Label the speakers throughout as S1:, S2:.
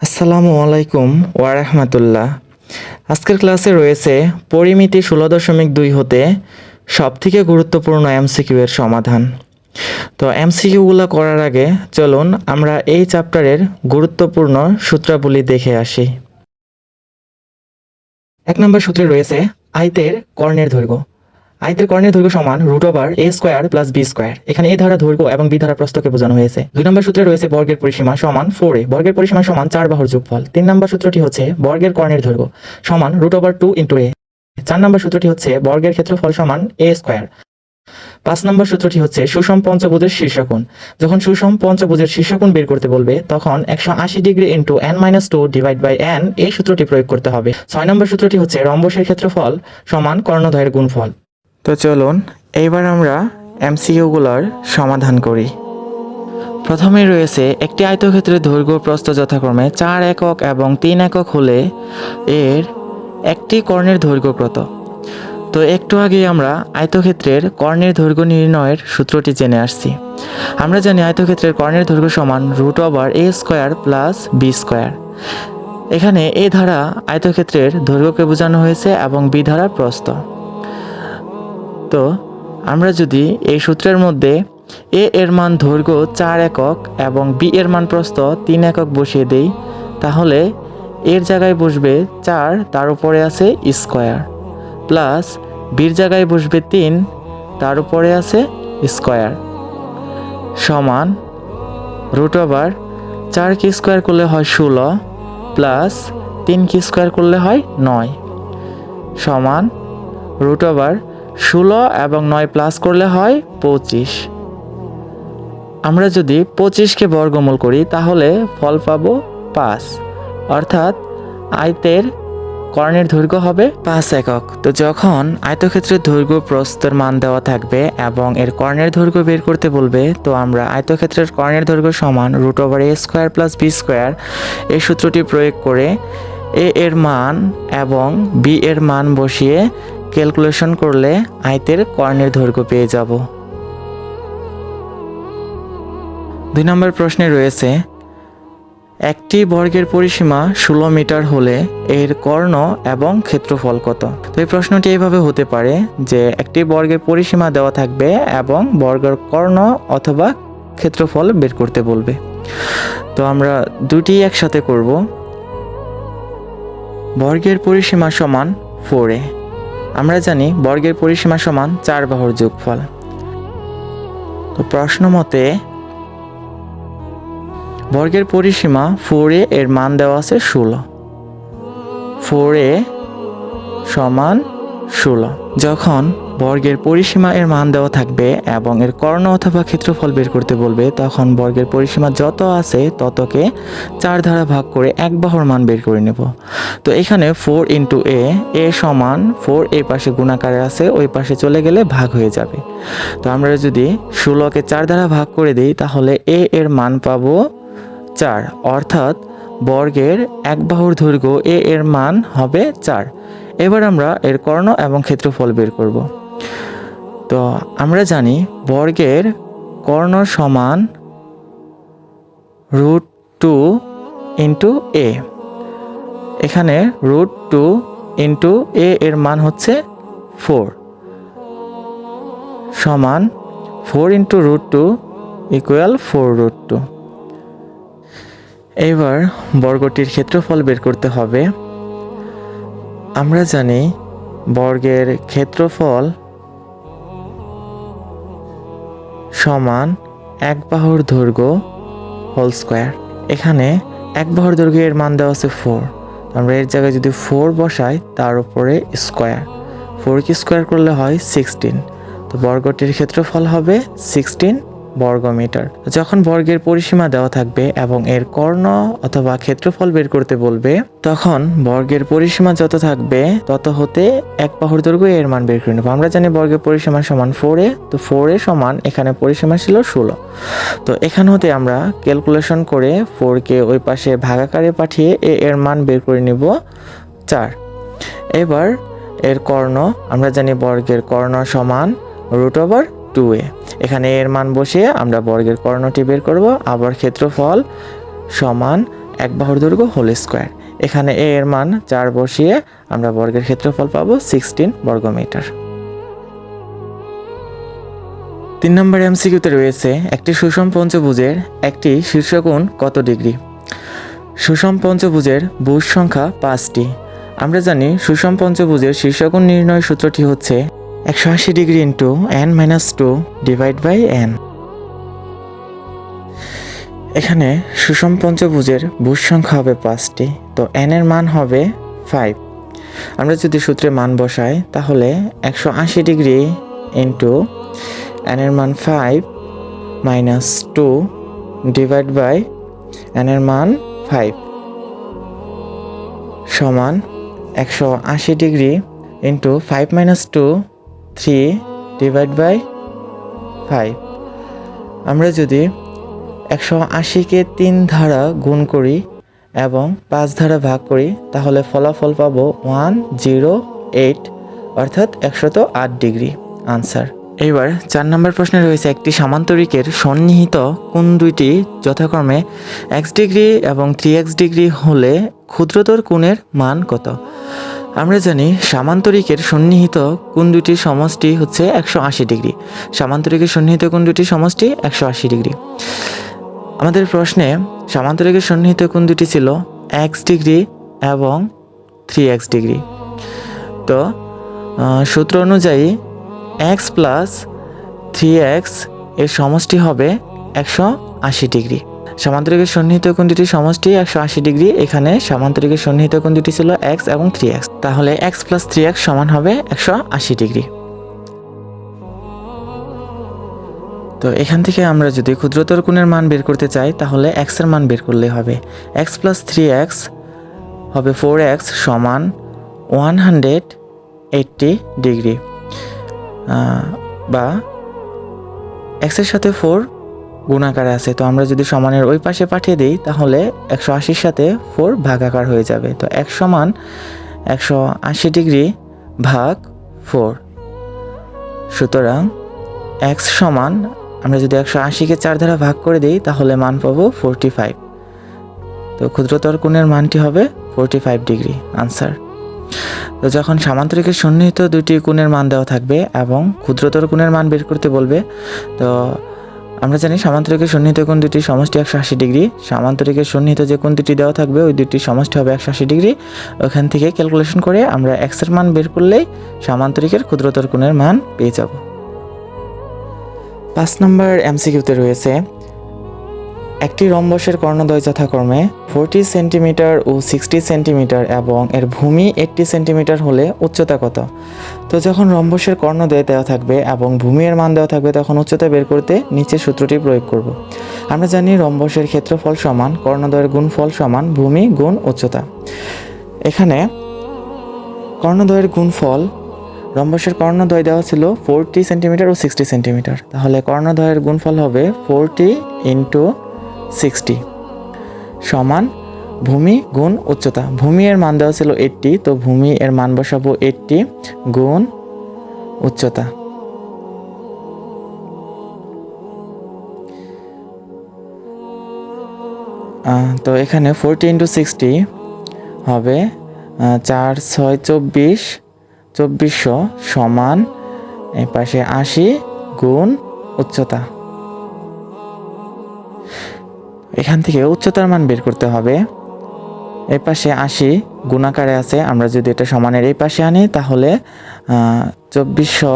S1: আসসালামু আলাইকুম ওয়া রাহমাতুল্লাহ। আজকের ক্লাসে রয়েছে পরিমিতি ষোলো দশমিক দুই হতে সবথেকে গুরুত্বপূর্ণ এমসিকিউ এর সমাধান। তো এমসিকিউগুলো করার আগে চলুন আমরা এই চ্যাপ্টারের গুরুত্বপূর্ণ সূত্রাবলী দেখে আসি। এক নম্বর সূত্রে রয়েছে আয়তের কর্ণের দৈর্ঘ্য। আয়তের কর্ণের দৈর্ঘ্য সমান root over a square plus b square এখানে এ ধারা দৈর্ঘ্য এবং বি ধারা প্রস্তকে বোঝানো হয়েছে। দুই নম্বর সূত্রে রয়েছে বর্গের পরিসীমা সমান ফোর এ। বর্গের পরিসীমা সমান চার বাহুর যোগফল। তিন নম্বর সূত্রটি হচ্ছে বর্গের কর্ণের দৈর্ঘ্য সমান root over two into a চার নম্বর সূত্রটি হচ্ছে বর্গের ক্ষেত্রফল সমান এ স্কোয়ার পাঁচ নম্বর সূত্রটি হচ্ছে সুষম পঞ্চভুজের শীর্ষকোণ। যখন সুষম পঞ্চভুজের শীর্ষকোণ বের করতে বলবে, তখন একশো আশি degree into n minus two divide by n এই সূত্রটি প্রয়োগ করতে হবে। ছয় নম্বর সূত্রটি হচ্ছে রম্বসের ক্ষেত্রফল সমান কর্ণদ্বয়ের গুণফল। তো চলুন, এইবার আমরা এমসিকিউগুলোর সমাধান করি। প্রথমে রয়েছে একটি আয়তক্ষেত্রের দৈর্ঘ্য প্রস্থ যথাক্রমে চার একক এবং তিন একক হলে এর একটি কর্ণের দৈর্ঘ্য কত? তো একটু আগে আমরা আয়তক্ষেত্রের কর্ণের দৈর্ঘ্য নির্ণয়ের সূত্রটি জেনে আসছি। আমরা জানি আয়তক্ষেত্রের কর্ণের দৈর্ঘ্য সমান root over a square plus b square. এখানে এ ধারা আয়তক্ষেত্রের দৈর্ঘ্যকে বোঝানো হয়েছে এবং বি ধারা প্রস্থ। তো আমরা যদি এই সূত্রের মধ্যে এ এর মান দৈর্ঘ্য চার একক এবং বি এর মান প্রস্থ তিন একক বসিয়ে দেই, তাহলে এর জায়গায় বসবে চার, তার উপরে আছে স্কোয়ার, প্লাস বির জায়গায় বসবে তিন, তার উপরে আছে স্কোয়ার, সমান রুট ওভার চার কি স্কোয়ার করলে হয় ষোলো, প্লাস তিন কি স্কোয়ার করলে হয় নয়, সমান রুট ওভার ষোলো এবং নয় প্লাস করলে হয় পঁচিশ। আমরা যদি পঁচিশকে বর্গমূল করি, তাহলে ফল পাবো পাঁচ। অর্থাৎ আয়তের কর্ণের দৈর্ঘ্য হবে পাঁচ একক। তো যখন আয়তক্ষেত্রের দৈর্ঘ্য প্রস্তর মান দেওয়া থাকবে এবং এর কর্ণের দৈর্ঘ্য বের করতে বলবে, তো আমরা আয়তক্ষেত্রের কর্ণের দৈর্ঘ্য সমান root over a square plus b square এই সূত্রটি প্রয়োগ করে এ এর মান এবং বি এর মান বসিয়ে ক্যালকুলেশন করলে আয়তের কর্ণের দৈর্ঘ্য পেয়ে যাব। দুই নম্বর প্রশ্নে রয়েছে, একটি বর্গের পরিসীমা ষোলো মিটার হলে এর কর্ণ এবং ক্ষেত্রফল কত? তো এই প্রশ্নটি এইভাবে হতে পারে যে, একটি বর্গের পরিসীমা দেওয়া থাকবে এবং বর্গের কর্ণ অথবা ক্ষেত্রফল বের করতে বলবে। তো আমরা দুটি একসাথে করব। বর্গের পরিসীমা সমান ফোরে আমরা জানি বর্গের পরিসীমা সমান চার বাহুর যোগফল। তো প্রশ্ন মতে, বর্গের পরিসীমা ফোর এ এর মান দেওয়া আছে ষোলো। ফোর এ সমান ষোলো। যখন বর্গের পরিসীমা এর মান দেওয়া থাকবে এবং এর কর্ণ অথবা ক্ষেত্রফল বের করতে বলবে, তখন বর্গের পরিসীমা যত আছে ততকে চার ধারা ভাগ করে এক বাহুর মান বের করে নেব। তো এখানে ফোর ইন্টু এ এ সমান ফোর এই পাশে গুণাকারে আছে, ওই পাশে চলে গেলে ভাগ হয়ে যাবে। তো আমরা যদি ষোলোকে চার দ্বারা ভাগ করে দিই, তাহলে এ এর মান পাবো চার, অর্থাৎ বর্গের এক বাহুর দৈর্ঘ্য এ এর মান হবে চার। এবার আমরা এর কর্ণ এবং ক্ষেত্রফল বের করব। তো আমরা জানি বর্গের কর্ণ সমান রুট টু ইন্টু এ। এখানে রুট টু ইন্টু এ এর মান হচ্ছে ফোর। সমান four into root two equal four root two. এবার বর্গটির ক্ষেত্রফল বের করতে হবে। আমরা জানি বর্গের ক্ষেত্রফল সমান এক বাহুর দৈর্ঘ্য হোল স্কোয়ার। এখানে এক বাহুর দৈর্ঘ্যের মান দেওয়া আছে ফোর আমরা এর জায়গায় যদি ফোর বসাই, তার উপরে স্কোয়ার ফোরকে স্কোয়ার করলে হয় সিক্সটিন তো বর্গটির ক্ষেত্রফল হবে সিক্সটিন বর্গমিটার। যখন বর্গের পরিসীমা দেওয়া থাকবে এবং এর কর্ণ অথবা ক্ষেত্রফল বের করতে বলবে, তখন বর্গের পরিসীমা যত থাকবে, তত হতে এক বাহুর দৈর্ঘ্য এর মান বের করে নেব। আমরা জানি বর্গের পরিসীমা সমান ফোরে তো ফোরে সমান এখানে পরিসীমা ছিল ষোলো। তো এখান হতে আমরা ক্যালকুলেশন করে ফোরকে ওই পাশে ভাগাকারে পাঠিয়ে এ এর মান বের করে নিব চার। এবার এর কর্ণ, আমরা জানি বর্গের কর্ণ সমান রুট ওভার টু এ এখানে এর মান বসিয়ে আমরা বর্গের কর্ণটি বের করব, আবার ক্ষেত্রফল সমান এক বাহুর দৈর্ঘ্য হোল স্কোয়ার। এখানে এ এর মান চার বসিয়ে আমরা বর্গের ক্ষেত্রফল পাবো সিক্সটিন বর্গমিটার। তিন নম্বর এমসিকিউতে রয়েছে একটি সুষম পঞ্চভুজের একটি শীর্ষকোণ কত ডিগ্রি? সুষম পঞ্চভুজের ভুজ সংখ্যা পাঁচটি। আমরা জানি সুষম পঞ্চভুজের শীর্ষকোণ নির্ণয় সূত্রটি হচ্ছে একশো আশি degree into n minus two divide by n. এখানে সুষম পঞ্চভুজের ভুজ সংখ্যা হবে পাঁচটি, তো এন এর মান হবে ফাইভ আমরা যদি সূত্রে মান বসাই, তাহলে একশো আশি ডিগ্রি ইন্টু এন এর মান five minus two divide by n এর মান ফাইভ সমান একশো আশি degree into five minus two three divide by five আমরা যদি একশো আশিকে তিন ধারা গুণ করি এবং পাঁচ ধারা ভাগ করি, তাহলে ফলাফল পাবো ওয়ান জিরো এইট অর্থাৎ একশত আট ডিগ্রি আনসার এবার চার নম্বর প্রশ্নে রয়েছে একটি সামান্তরিকের সন্নিহিত কোণ দুইটি যথাক্রমে এক্স ডিগ্রি এবং থ্রি এক্স ডিগ্রি হলে ক্ষুদ্রতর কোণের মান কত? আমরা জানি সামান্তরিকের সন্নিহিত কোণ দুটির সমষ্টি হচ্ছে একশো আশি ডিগ্রি। সামান্তরিকের সন্নিহিত কোণ দুটির সমষ্টি একশো আশি ডিগ্রি। আমাদের প্রশ্নে সামান্তরিকের সন্নিহিত কোণ দুটি ছিল এক্স ডিগ্রি এবং থ্রি এক্স ডিগ্রি। তো সূত্র অনুযায়ী এক্স প্লাস থ্রি এক্সের সমষ্টি হবে একশো আশি ডিগ্রি। সামান্তরিকের সন্নিহিত কোণ দুটির সমষ্টি একশো আশি ডিগ্রি। এখানে সামান্তরিকের সন্নিহিত কোণ দুটি ছিল এক্স এবং থ্রি এক্স তাহলে এক্স প্লাস থ্রি এক্স সমান হবে একশো আশি ডিগ্রি। তো এখান থেকে আমরা যদি ক্ষুদ্রতর কোণের মান বের করতে চাই, তাহলে এক্সের মান বের করলে হবে। এক্স প্লাস থ্রি এক্স হবে ফোর এক্স সমান ওয়ান হান্ড্রেড এইট্টি ডিগ্রি। বা এক্সের সাথে ফোর গুণাকারে আছে। তো আমরা যদি সমানের ওই পাশে পাঠিয়ে দিই, তাহলে একশো আশির সাথে ফোর ভাগাকার হয়ে যাবে। তো এক সমান একশো আশি ডিগ্রি ভাগ ফোর সুতরাং এক্স সমান, আমরা যদি একশো আশিকে চার ভাগ করে দিই, তাহলে মান পাবো ফোরটি ফাইভ তো ক্ষুদ্রতর কোণের মানটি হবে ফোরটি ফাইভ ডিগ্রি। আনসার তো যখন সামান্তরিকের সন্নিহিত দুটি কোণের মান দেওয়া থাকবে এবং ক্ষুদ্রতর কোণের মান বের করতে বলবে, তো আমরা জানি সামান্তরিকের সন্নিহিত কোণ দুটি সমষ্টি একশো আশি ডিগ্রি। সামান্তরিকের সন্নিহিত যে কোণ দুটি দেওয়া থাকবে, ওই দুটি সমষ্টি হবে একশো আশি ডিগ্রি। ওখান থেকে ক্যালকুলেশন করে আমরা এক্সের মান বের করলেই সামান্তরিকের ক্ষুদ্রতর কোণের মান পেয়ে যাব। পাঁচ নম্বর এমসিকিউতে রয়েছে একটি রম্বসের কর্ণদ্বয় যথাক্রমে ফোরটি সেন্টিমিটার ও সিক্সটি সেন্টিমিটার এবং এর ভূমি এইট্টি সেন্টিমিটার হলে উচ্চতা কত? তো যখন রম্বসের কর্ণদ্বয় দেওয়া থাকবে এবং ভূমি এর মান দেওয়া থাকবে তখন উচ্চতা বের করতে নিচের সূত্রটি প্রয়োগ করব। আমরা জানি রম্বসের ক্ষেত্রফল সমান কর্ণদ্বয়ের গুণফল সমান, ভূমি গুণ উচ্চতা। এখানে কর্ণদ্বয়ের গুণফল, রম্বসের কর্ণদ্বয় দেওয়া ছিল ফোরটি সেন্টিমিটার ও সিক্সটি সেন্টিমিটার। তাহলে কর্ণদ্বয়ের গুণফল হবে ফোরটি ইন্টু সিক্সটি সমান ভূমি গুণ উচ্চতা। ভূমি এর মান দেওয়া ছিল এইটটি তো ভূমি এর মান বসাবো এইটটি গুণ উচ্চতা। তো এখানে ফোরটি ইন্টু সিক্সটি হবে চার, ছয়, চব্বিশ, চব্বিশশো সমান এ পাশে আশি গুণ উচ্চতা। এখান থেকে উচ্চতার মান বের করতে হবে। এই পাশে আশি গুণাকারে আছে। আমরা যদি এটা সমানের এই পাশে আনি, তাহলে চব্বিশশো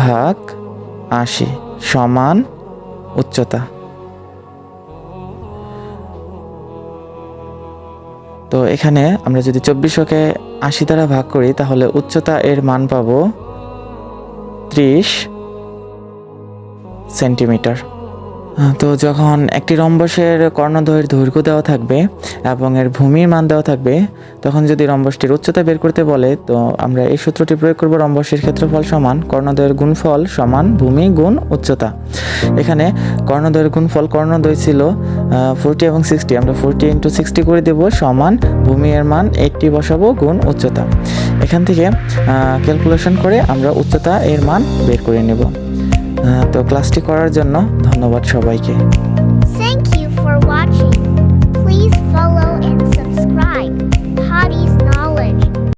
S1: ভাগ আশি সমান উচ্চতা। তো এখানে আমরা যদি চব্বিশশোকে আশি দ্বারা ভাগ করি, তাহলে উচ্চতা এর মান পাবো ত্রিশ সেন্টিমিটার। তো যখন একটি রম্বসের কর্ণদ্বয়ের দৈর্ঘ্য দেওয়া থাকবে এবং এর ভূমির মান দেওয়া থাকবে, তখন যদি রম্বসটির উচ্চতা বের করতে বলে, তো আমরা এই সূত্রটি প্রয়োগ করব রম্বসের ক্ষেত্রফল সমান, কর্ণদ্বয়ের গুণফল সমান ভূমি গুণ উচ্চতা। এখানে কর্ণদ্বয়ের গুণফল কর্ণদ্বয় ছিল ফোরটি এবং সিক্সটি আমরা ফোরটি ইন্টু সিক্সটি করে দেব সমান ভূমি এর মান এইটটি বসাবো গুণ উচ্চতা। এখান থেকে ক্যালকুলেশন করে আমরা উচ্চতা এর মান বের করে নেব। তো ক্লাসটি করার জন্য ধন্যবাদ সবাইকে।